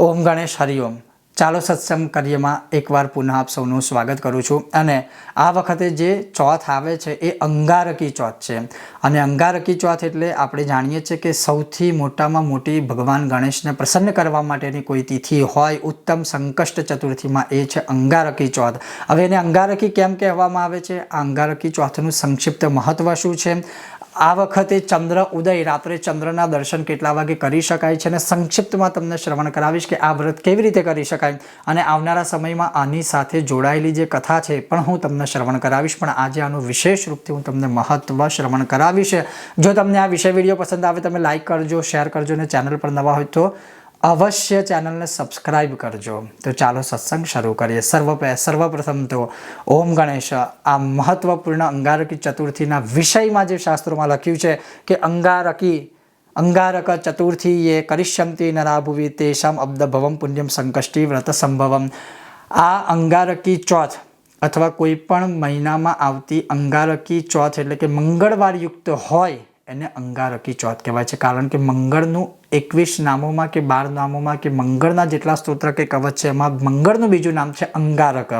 ઓમ ગણેશ હરિઓમ ચાલો સત્સંગ કાર્યમાં એકવાર પુનઃ આપ સૌનું સ્વાગત કરું છું અને આ વખતે જે ચોથ આવે છે એ અંગારકી ચોથ છે. અને અંગારકી ચોથ એટલે આપણે જાણીએ છીએ કે સૌથી મોટામાં મોટી ભગવાન ગણેશને પ્રસન્ન કરવા માટેની કોઈ તિથિ હોય, ઉત્તમ સંકષ્ટ ચતુર્થીમાં એ છે અંગારકી ચોથ. હવે એને અંગારકી કેમ કહેવામાં આવે છે? આ અંગારકી ચોથનું સંક્ષિપ્ત મહત્વ શું છે? આ વખતે ચંદ્ર ઉદય, રાત્રે ચંદ્રના દર્શન કેટલા વાગે કરી શકાય છે અને સંક્ષિપ્તમાં તમને શ્રવણ કરાવીશ કે આ વ્રત કેવી રીતે કરી શકાય અને આવનારા સમયમાં આની સાથે જોડાયેલી જે કથા છે પણ હું તમને શ્રવણ કરાવીશ. પણ આજે આનું વિશેષ રૂપથી હું તમને મહત્વ શ્રવણ કરાવીશ. જો તમને આ વિષય વીડિયો પસંદ આવે, તમે લાઇક કરજો શેર કરજો અને ચેનલ પર નવા હોય તો અવશ્ય ચેનલને સબસ્ક્રાઇબ કરજો. તો ચાલો સત્સંગ શરૂ કરીએ. સર્વ સર્વપ્રથમ તો ઓમ ગણેશ. આ મહત્વપૂર્ણ અંગારકી ચતુર્થીના વિષયમાં જે શાસ્ત્રોમાં લખ્યું છે કે અંગારકી, અંગારક ચતુર્થી એ કરિષ્યંતી નરાભુવિ તેષામ અબ્દભવમ પુણ્યમ સંકષ્ટી વ્રત સંભવમ આ અંગારકી ચોથ અથવા કોઈ પણ મહિનામાં આવતી અંગારકી ચોથ એટલે કે મંગળવારયુક્ત હોય એને અંગારકી ચોથ કહેવાય છે. કારણ કે મંગળનું એકવીસ નામોમાં કે બાર નામોમાં કે મંગળના જેટલા સ્તોત્ર કે કવચ છે, એમાં મંગળનું બીજું નામ છે અંગારક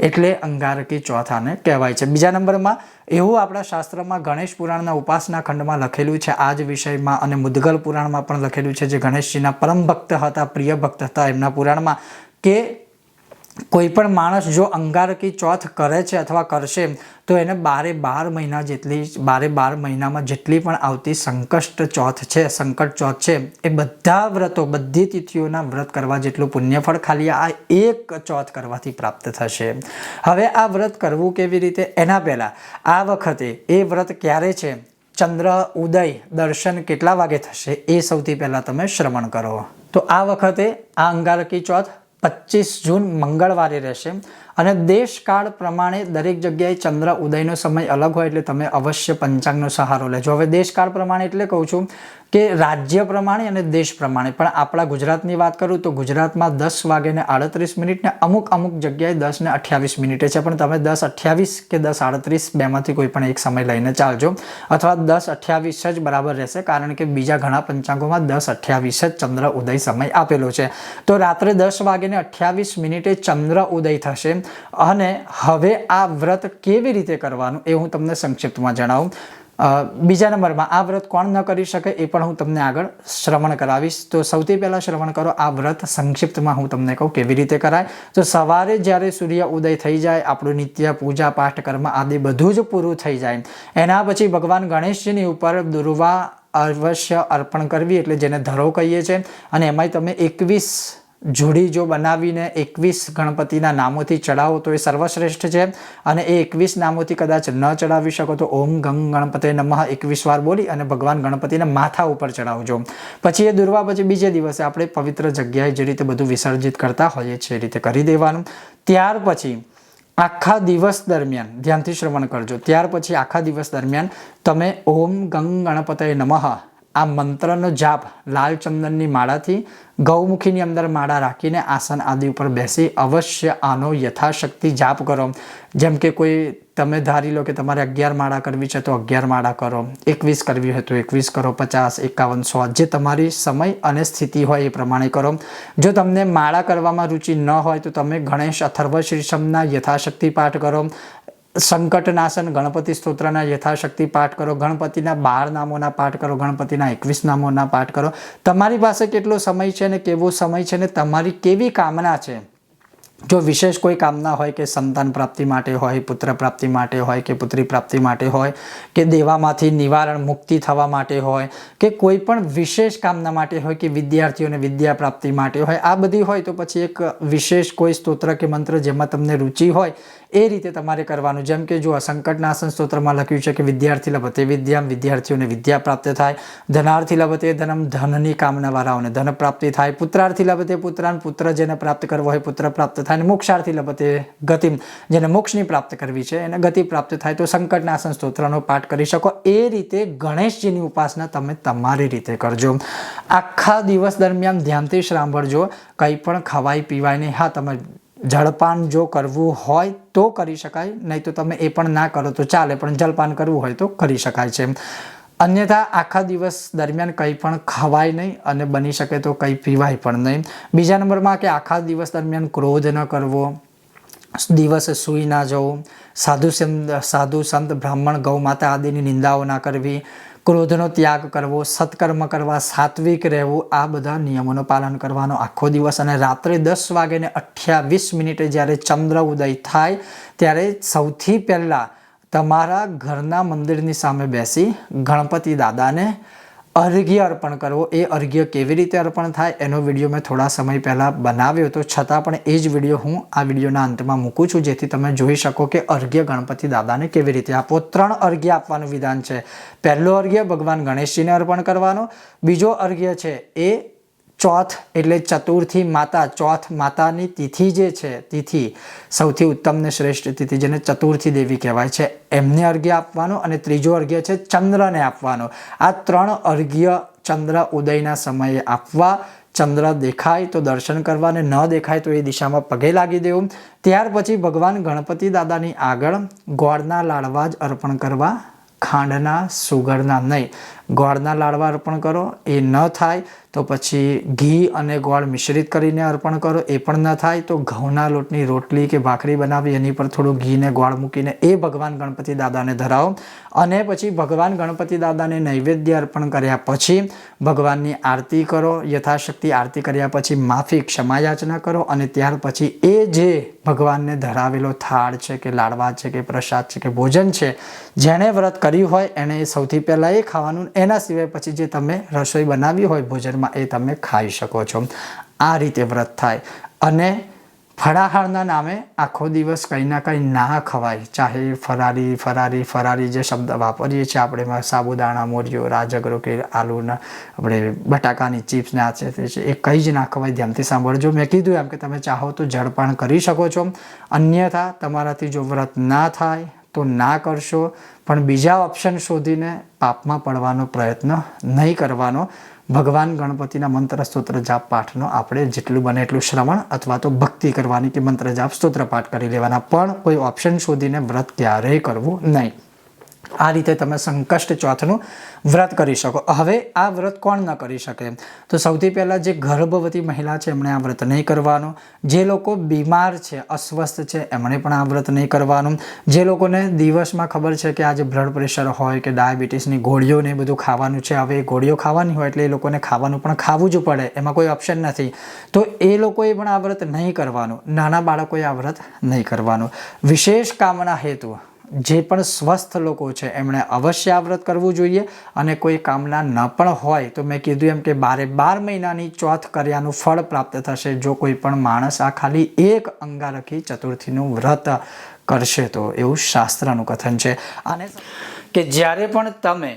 એટલે અંગારકી ચોથ આને કહેવાય છે. બીજા નંબરમાં એવું આપણા શાસ્ત્રમાં ગણેશ પુરાણના ઉપાસના ખંડમાં લખેલું છે. આ જ વિષયમાં અને મુદગલ પુરાણમાં પણ લખેલું છે જે ગણેશજીના પરમ ભક્ત હતા, પ્રિય ભક્ત હતા એમના પુરાણમાં કે કોઈ પણ માણસ જો અંગારકી ચોથ કરે છે અથવા કરશે, તો એને બારે બાર મહિના જેટલી, બારે બાર મહિનામાં જેટલી પણ આવતી સંકષ્ટ ચોથ છે, સંકટ ચોથ છે, એ બધા વ્રતો, બધી તિથિઓના વ્રત કરવા જેટલું પુણ્યફળ ખાલી આ એક ચોથ કરવાથી પ્રાપ્ત થશે. હવે આ વ્રત કરવું કેવી રીતે? એના પહેલાં, આ વખતે એ વ્રત ક્યારે છે? ચંદ્ર ઉદય દર્શન કેટલા વાગે થશે? એ સૌથી પહેલાં તમે શ્રવણ કરો. તો આ વખતે આ અંગારકી ચોથ પચીસ જૂન મંગળવારે રહેશે. અને દેશકાળ પ્રમાણે દરેક જગ્યાએ ચંદ્ર ઉદયનો સમય અલગ હોય એટલે તમે અવશ્ય પંચાંગનો સહારો લેજો. હવે દેશકાળ પ્રમાણે એટલે કહું છું કે રાજ્ય પ્રમાણે અને દેશ પ્રમાણે. પણ આપણા ગુજરાતની વાત કરું તો ગુજરાતમાં દસ વાગેને આડત્રીસ મિનિટ ને અમુક અમુક જગ્યાએ દસ ને અઠ્યાવીસ મિનિટે છે. પણ તમે દસ અઠ્યાવીસ કે દસ આડત્રીસ બેમાંથી કોઈ પણ એક સમય લઈને ચાલજો. અથવા દસ અઠ્યાવીસ જ બરાબર રહેશે, કારણ કે બીજા ઘણા પંચાંગોમાં દસ અઠ્યાવીસ જ ચંદ્ર ઉદય સમય આપેલો છે. તો રાત્રે દસ વાગેને અઠ્યાવીસ મિનિટે ચંદ્ર ઉદય થશે. અને હવે આ વ્રત કેવી રીતે કરવાનું એ હું તમને સંક્ષિપ્તમાં જણાવું. બીજા નંબરમાં, આ વ્રત કોણ ન કરી શકે એ પણ હું તમને આગળ શ્રવણ કરાવીશ. તો સૌથી પહેલાં શ્રવણ કરો, આ વ્રત સંક્ષિપ્તમાં હું તમને કહું કેવી રીતે કરાય. તો સવારે જ્યારે સૂર્ય ઉદય થઈ જાય, આપણું નિત્ય પૂજા, પાઠ, કર્મ આદિ બધું જ પૂરું થઈ જાય. એના પછી ભગવાન ગણેશજીની ઉપર દુર્વા અવશ્ય અર્પણ કરવી એટલે જેને ધરો કહીએ છીએ અને એમાંય તમે એકવીસ જોડી જો બનાવીને એકવીસ ગણપતિના નામોથી ચડાવો તો એ સર્વશ્રેષ્ઠ છે. અને એ એકવીસ નામોથી કદાચ ન ચડાવી શકો તો ઓમ ગંગ ગણપતિ નમઃ એકવીસ વાર બોલી અને ભગવાન ગણપતિને માથા ઉપર ચડાવજો પછી એ દુર્વા પછી બીજે દિવસે આપણે પવિત્ર જગ્યાએ જે રીતે બધું વિસર્જિત કરતા હોઈએ છીએ એ રીતે કરી દેવાનું. ત્યાર પછી આખા દિવસ દરમિયાન, ધ્યાનથી શ્રવણ કરજો, ત્યાર પછી આખા દિવસ દરમિયાન તમે ઓમ ગંગ ગણપતય નમઃ આ મંત્રનો જાપ લાલ ચંદનની માળાથી ગૌમુખીની અંદર માળા રાખીને આસન આદિ ઉપર બેસી અવશ્ય આનો યથાશક્તિ જાપ કરો. જેમ કે કોઈ તમે ધારી લો કે તમારે અગિયાર માળા કરવી છે તો અગિયાર માળા કરો. એકવીસ કરવી હોય તો એકવીસ કરો. પચાસ, એકાવન, સો જે તમારી સમય અને સ્થિતિ હોય એ પ્રમાણે કરો. જો તમને માળા કરવામાં રુચિ ન હોય તો તમે ગણેશ અથર્વ શ્રીષમના યથાશક્તિ પાઠ કરો. સંકટનાશન, ગણપતિ સ્તોત્રના યથાશક્તિ પાઠ કરો, ગણપતિના બાર નામોના પાઠ કરો, ગણપતિના એકવીસ નામોના પાઠ કરો. તમારી પાસે કેટલો સમય છે ને કેવો સમય છે ને તમારી કેવી કામના છે? જો વિશેષ કોઈ કામના હોય કે સંતાન પ્રાપ્તિ માટે હોય, પુત્ર પ્રાપ્તિ માટે હોય કે પુત્રી પ્રાપ્તિ માટે હોય, કે દેવામાંથી નિવારણ મુક્તિ થવા માટે હોય, કે કોઈ પણ વિશેષ કામના માટે હોય કે વિદ્યાર્થીઓને વિદ્યા પ્રાપ્તિ માટે હોય, આ બધી હોય તો પછી એક વિશેષ કોઈ સ્તોત્ર કે મંત્ર જેમાં તમને રુચિ હોય, એ રીતે તમારે કરવાનું. જેમ કે જો સંકટનાશન સ્તોત્રમાં લખ્યું છે કે વિદ્યાર્થી લભતે વિદ્યા વિદ્યાર્થીઓને વિદ્યા પ્રાપ્ત થાય, ધનાર્થી લભતે ધનમ, ધનની કામનાવાળાઓને ધન પ્રાપ્તિ થાય, પુત્રાર્થી લભતે પુત્રાન, પુત્ર જેને પ્રાપ્ત કરવો હોય પુત્ર પ્રાપ્ત થાય અને મોક્ષાર્થી લભતે ગતિમ જેને મોક્ષની પ્રાપ્ત કરવી છે, એને ગતિ પ્રાપ્ત થાય તો સંકટનાશન સ્તોત્રનો પાઠ કરી શકો. એ રીતે ગણેશજીની ઉપાસના તમે તમારી રીતે કરજો. આખા દિવસ દરમિયાન ધ્યાનથી સાંભળજો. કંઈ પણ ખવાય, પીવાય નહીં. હા, તમે જળપાન જો કરવું હોય તો કરી શકાય, નહીં તો તમે એ પણ ના કરો તો ચાલે, પણ જલપાન કરવું હોય તો કરી શકાય છે. અન્યથા આખા દિવસ દરમિયાન કંઈ પણ ખવાય નહીં અને બની શકે તો કંઈ પીવાય પણ નહીં. બીજા નંબરમાં કે આખા દિવસ દરમિયાન ક્રોધ ન કરવો, દિવસે સૂઈ ના જવું, સાધુ સાધુ સંત, બ્રાહ્મણ, ગૌ માતા આદિની નિંદાઓ ના કરવી, ક્રોધનો ત્યાગ કરવો, સત્કર્મ કરવા, સાત્વિક રહેવું, આ બધા નિયમોનું પાલન કરવાનો આખો દિવસ અને રાત્રે દસ વાગે ને અઠ્યાવીસ મિનિટે જ્યારે ચંદ્ર ઉદય થાય, ત્યારે સૌથી પહેલાં તમારા ઘરના મંદિરની સામે બેસી ગણપતિ દાદાને અર્ઘ્ય અર્પણ કરવો. એ અર્ઘ્ય કેવી રીતે અર્પણ થાય એનો વીડિયો મેં થોડા સમય પહેલાં બનાવ્યો હતો. છતાં પણ એ જ વીડિયો હું આ વિડીયોના અંતમાં મૂકું છું, જેથી તમે જોઈ શકો કે અર્ઘ્ય ગણપતિ દાદાને કેવી રીતે આપવો. ત્રણ અર્ઘ્ય આપવાનું વિધાન છે. પહેલો અર્ઘ્ય ભગવાન ગણેશજીને અર્પણ કરવાનો. બીજો અર્ઘ્ય છે એ ચોથ એટલે ચતુર્થી માતા, ચોથ માતાની તિથિ જે છે, તિથિ સૌથી ઉત્તમ ને શ્રેષ્ઠ તિથિ જેને ચતુર્થી દેવી કહેવાય છે. એમને અર્ઘ્ય આપવાનો અને ત્રીજો અર્ઘ્ય છે ચંદ્રને આપવાનો. આ ત્રણ અર્ઘ્ય ચંદ્ર ઉદયના સમયે આપવા, ચંદ્ર દેખાય તો દર્શન કરવા અને ન દેખાય તો એ દિશામાં પગે લાગી દેવું. ત્યાર પછી ભગવાન ગણપતિ દાદાની આગળ ગોળના લાડવા જ અર્પણ કરવા, ખાંડના સુગરના નહીં. ગોળના લાડવા અર્પણ કરો. એ ન થાય તો પછી ઘી અને ગોળ મિશ્રિત કરીને અર્પણ કરો. એ પણ ન થાય તો ઘઉંના લોટની રોટલી કે ભાખરી બનાવી, એની પર થોડું ઘીને ગોળ મૂકીને એ ભગવાન ગણપતિ દાદાને ધરાવો. અને પછી ભગવાન ગણપતિ દાદાને નૈવેદ્ય અર્પણ કર્યા પછી ભગવાનની આરતી કરો. યથાશક્તિ આરતી કર્યા પછી માફી, ક્ષમા યાચના કરો અને ત્યાર પછી એ જે ભગવાનને ધરાવેલો થાળ છે કે લાડવા છે કે પ્રસાદ છે કે ભોજન છે, જેણે વ્રત કર્યું હોય, એણે સૌથી પહેલાં એ ખાવાનું એના સિવાય પછી જે તમે રસોઈ બનાવી હોય ભોજનમાં એ તમે ખાઈ શકો છો. આ રીતે વ્રત થાય. અને ફળાહારના નામે આખો દિવસ કંઈ ના કંઈ ના ખવાય. ચાહે ફરારી ફરારી ફરારી જે શબ્દ વાપરીએ છીએ આપણે, એમાં સાબુદાણા મોરિયો રાજગરો કે આલુના, આપણે બટાકાની ચિપ્સ ને છે એ કંઈ જ ના ખવાય. ધ્યાનથી સાંભળજો. મેં કીધું એમ કે તમે ચાહો તો જળપાન કરી શકો છો. અન્યથા તમારાથી જો વ્રત ના થાય તો ના કરશો, પણ બીજા ઓપ્શન શોધીને પાપમાં પડવાનો પ્રયત્ન નહીં કરવાનો. ભગવાન ગણપતિના મંત્ર, સ્તોત્ર, જાપ પાઠનો આપણે જેટલું બને એટલું શ્રવણ અથવા તો ભક્તિ કરવાની કે મંત્ર, જાપ, સ્તોત્ર પાઠ કરી લેવાના. પણ કોઈ ઓપ્શન શોધીને વ્રત ક્યારેય કરવું નહીં. આ રીતે તમે સંકષ્ટ ચોથનું વ્રત કરી શકો. હવે આ વ્રત કોણ ન કરી શકે? તો સૌથી પહેલાં જે ગર્ભવતી મહિલા છે, એમણે આ વ્રત નહીં કરવાનું. જે લોકો બીમાર છે, અસ્વસ્થ છે, એમણે પણ આ વ્રત નહીં કરવાનું. જે લોકોને દિવસમાં ખબર છે કે આજે બ્લડ પ્રેશર હોય કે ડાયાબિટીસની ગોળીઓ ને બધું ખાવાનું છે, હવે એ ગોળીઓ ખાવાની હોય એટલે એ લોકોને ખાવાનું પણ ખાવું જ પડે. એમાં કોઈ ઓપ્શન નથી. તો એ લોકોએ પણ આ વ્રત નહીં કરવાનું. નાના બાળકોએ આ વ્રત નહીં કરવાનું. વિશેષ કામના હેતુ જે પણ સ્વસ્થ લોકો છે, એમણે અવશ્ય આ વ્રત કરવું જોઈએ અને કોઈ કામના ન પણ હોય તો મેં કીધું એમ કે બારે બાર મહિનાની ચોથ કર્યાનું ફળ પ્રાપ્ત થશે. જો કોઈ પણ માણસ આ ખાલી એક અંગારકી ચતુર્થીનું વ્રત કરશે તો એવું શાસ્ત્રનું કથન છે. અને કે જ્યારે પણ તમે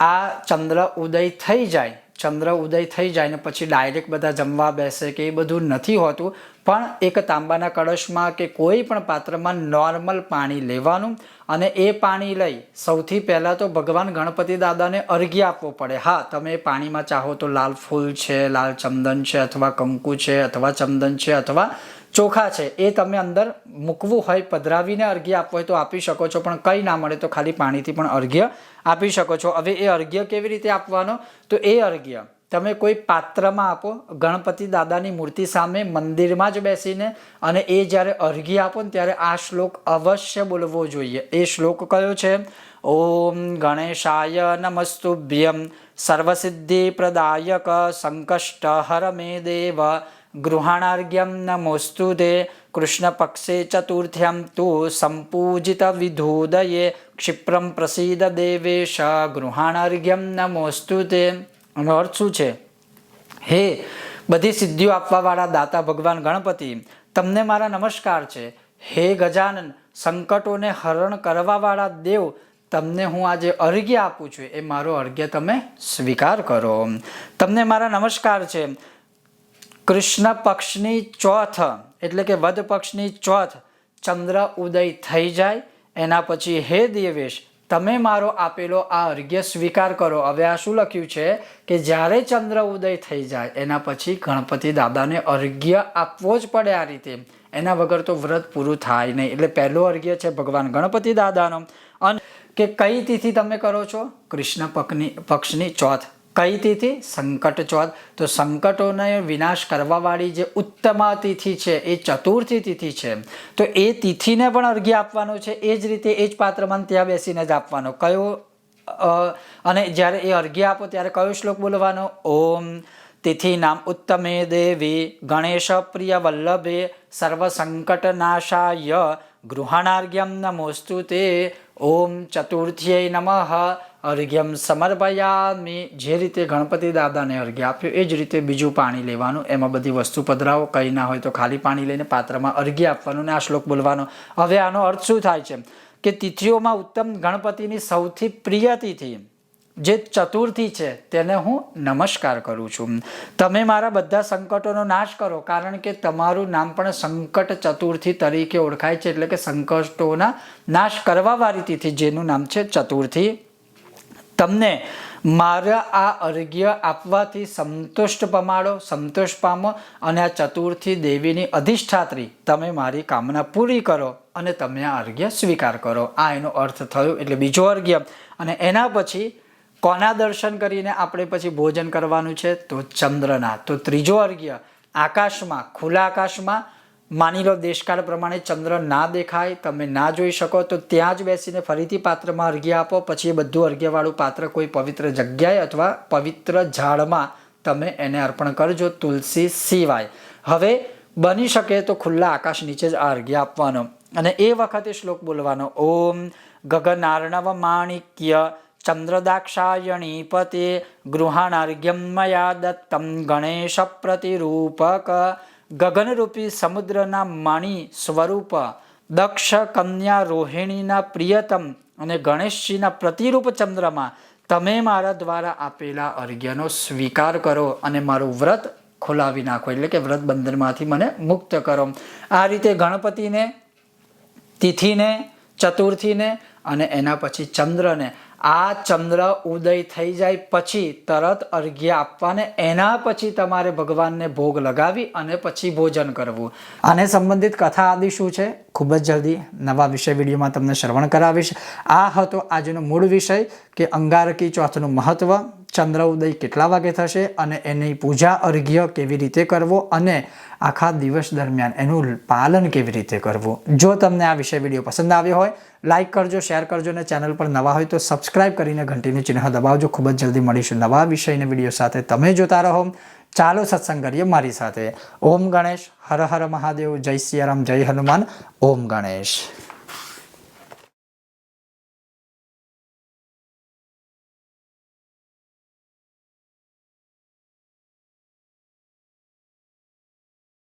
આ ચંદ્ર ઉદય થઈ જાય ચંદ્ર ઉદય થઈ જાય ને પછી ડાયરેક્ટ બધા જમવા બેસે કે એ બધું નથી હોતું. પણ એક તાંબાના કળશમાં કે કોઈ પણ પાત્રમાં નોર્મલ પાણી લેવાનું અને એ પાણી લઈ સૌથી પહેલાં તો ભગવાન ગણપતિ દાદાને અર્ઘ્ય આપવો પડે. હા, તમે પાણીમાં ચાહો તો લાલ ફૂલ છે, લાલ ચંદન છે, અથવા કંકુ છે, અથવા ચંદન છે, અથવા ચોખા છે, એ તમે અંદર મૂકવું હોય, પધરાવીને અર્ઘ્ય આપવું હોય તો આપી શકો છો, પણ કંઈ ના મળે તો ખાલી પાણીથી પણ અર્ઘ્ય આપી શકો છો. હવે એ અર્ઘ્ય કેવી રીતે આપવાનો? તો એ અર્ઘ્ય તમે કોઈ પાત્રમાં આપો, ગણપતિ દાદાની મૂર્તિ સામે મંદિરમાં જ બેસીને અને એ જ્યારે અર્ઘ્ય આપો ને ત્યારે આ શ્લોક અવશ્ય બોલવો જોઈએ. એ શ્લોક કયો છે? ઓમ ગણેશાય નમસ્તુભ્યમ સર્વસિદ્ધિ પ્રદાયક, સંકષ્ટ હર મે દેવ ગૃહાણાર્ઘ્યમ નમોસ્તુ તે કૃષ્ણ પક્ષે ચતુર્થ્યમ તો સંપૂજિત વિધોદયે ક્ષિપ્રમ પ્રસીદ દેવેશ ગૃહાણાર્ઘ્યમ નમોસ્તુ તે એનો અર્થ શું છે? હે, બધી સિદ્ધિઓ આપવાવાળા દાતા ભગવાન ગણપતિ, તમને મારા નમસ્કાર છે. હે ગજાનન, સંકટોને હરણ કરવાવાળા દેવ, તમને હું આજે અર્ઘ્ય આપું છું. એ મારો અર્ઘ્ય તમે સ્વીકાર કરો. તમને મારા નમસ્કાર છે. કૃષ્ણ પક્ષની ચોથ, એટલે કે વધ પક્ષની ચોથ, ચંદ્ર ઉદય થઈ જાય. એના પછી હે દેવેશ, તમે મારો આપેલો આ અર્ઘ્ય સ્વીકાર કરો. હવે આ શું લખ્યું છે? કે જ્યારે ચંદ્ર ઉદય થઈ જાય, એના પછી ગણપતિ દાદાને અર્ઘ્ય આપવો જ પડે આ રીતે. એના વગર તો વ્રત પૂરું થાય નહીં. એટલે પહેલો અર્ઘ્ય છે ભગવાન ગણપતિ દાદાનો. અને કે કઈ તિથિ તમે કરો છો? કૃષ્ણ પક્ષની પક્ષની ચોથ. કઈ તિથિ? સંકટ તો સંકટોને વિનાશ કરવાવાળી જે ઉત્તમા તિથિ છે, એ ચતુર્થી તિથિ છે. તો એ તિથિને પણ અર્ઘ્ય આપવાનો છે. એ જ રીતે એ જ પાત્રમાં ત્યાં બેસીને જ આપવાનો. કયો અને જ્યારે એ અર્ઘ્ય આપો, ત્યારે કયો શ્લોક બોલવાનો? ઓમ તિથિ નામ ઉત્તમે દેવી ગણેશ પ્રિય વલ્લભે સર્વ સંકટ નાશાય ગૃહાણાર્ઘ્યમ નમોસ્તુ તે. ઓમ ચતુર્થ્યય નમઃ. અર્ઘ્યમ સમર્પયામિ. જે રીતે ગણપતિ દાદાને અર્ઘ્ય આપ્યું, એ જ રીતે બીજું પાણી લેવાનું. એમાં બધી વસ્તુ પધરાવો, કંઈ ના હોય તો ખાલી પાણી લઈને પાત્રમાં અર્ઘ્ય આપવાનું ને આ શ્લોક બોલવાનો. હવે આનો અર્થ શું થાય છે? કે તિથિઓમાં ઉત્તમ ગણપતિની સૌથી પ્રિય તિથિ, જે ચતુર્થી છે, તેને હું નમસ્કાર કરું છું. તમે મારા બધા સંકટોનો નાશ કરો, કારણ કે તમારું નામ પણ સંકટ ચતુર્થી તરીકે ઓળખાય છે, એટલે કે સંકટોના નાશ કરવાવાળી તિથિ, જેનું નામ છે ચતુર્થી. તમને મારા આ અર્ઘ્ય આપવાથી સંતુષ્ટ પમાડો સંતોષ પામો અને આ ચતુર્થી દેવીની અધિષ્ઠાત્રી. તમે મારી કામના પૂરી કરો અને તમે આ અર્ઘ્ય સ્વીકાર કરો. આ એનો અર્થ થયો એટલે બીજો અર્ઘ્ય. અને એના પછી કોના દર્શન કરીને આપણે પછી ભોજન કરવાનું છે? તો ચંદ્રના. તો ત્રીજો અર્ઘ્ય. આકાશમાં, ખુલ્લા આકાશમાં માની લો દેશકાળ પ્રમાણે ચંદ્ર ના દેખાય, તમે ના જોઈ શકો, તો ત્યાં જ બેસીને ફરીથી પાત્રમાં અર્ઘ્ય આપો, પછી એ બધું અર્ઘ્યવાળું પાત્ર કોઈ પવિત્ર જગ્યાએ અથવા પવિત્ર ઝાડમાં તમે એને અર્પણ કરજો તુલસી સિવાય. હવે બની શકે તો ખુલ્લા આકાશ નીચે જ આ અર્ઘ્ય આપવાનો. અને એ વખતે શ્લોક બોલવાનો, ઓમ ગગનાર્ણવ માણિક્ય ચંદ્રદાક્ષાયણી પતે ગૃહાણાર્ઘ્યમ મયા દત્તમ ગણેશ પ્રતિરૂપક ગગનરૂપી સમુદ્રના માણી સ્વરૂપ, દક્ષ કન્યા રોહિણીના પ્રિયતમ અને ગણેશજીના પ્રતિરૂપ ચંદ્રમાં, તમે મારા દ્વારા આપેલા અર્ઘ્યનો સ્વીકાર કરો અને મારું વ્રત ખોલાવી નાખો. એટલે કે વ્રત બંધનમાંથી મને મુક્ત કરો. આ રીતે ગણપતિને, તિથિને, ચતુર્થીને અને એના પછી ચંદ્રને આ ચંદ્ર ઉદય થઈ જાય પછી તરત અર્ઘ્ય આપવાને, એના પછી તમારે ભગવાનને ભોગ લગાવી અને પછી ભોજન કરવું. આને સંબંધિત કથા આદિ શું છે? ખૂબ જ જલ્દી નવા વિષય વિડીયોમાં તમને શ્રવણ કરાવીશ. આ હતો આજનો મૂળ વિષય કે અંગારકી ચોથનું મહત્વ. ચંદ્ર ઉદય કેટલા વાગે થશે અને એની પૂજા અર્ઘ્ય કેવી રીતે કરવો અને આખા દિવસ દરમિયાન એનું પાલન કેવી રીતે કરવું. જો તમને આ વિષય વીડિયો પસંદ આવ્યો હોય લાઇક કરજો શેર કરજો અને ચેનલ પર નવા હોય તો સબસ્ક્રાઇબ કરીને ઘંટીનું ચિહ્ન દબાવજો. ખૂબ જ જલ્દી મળીશું નવા વિષયના વીડિયો સાથે. તમે જોતા રહો. ચાલો સત્સંગ કરીએ મારી સાથે. ઓમ ગણેશ, હર હર મહાદેવ, જય સિયારામ, જય હનુમાન. ઓમ ગણેશ.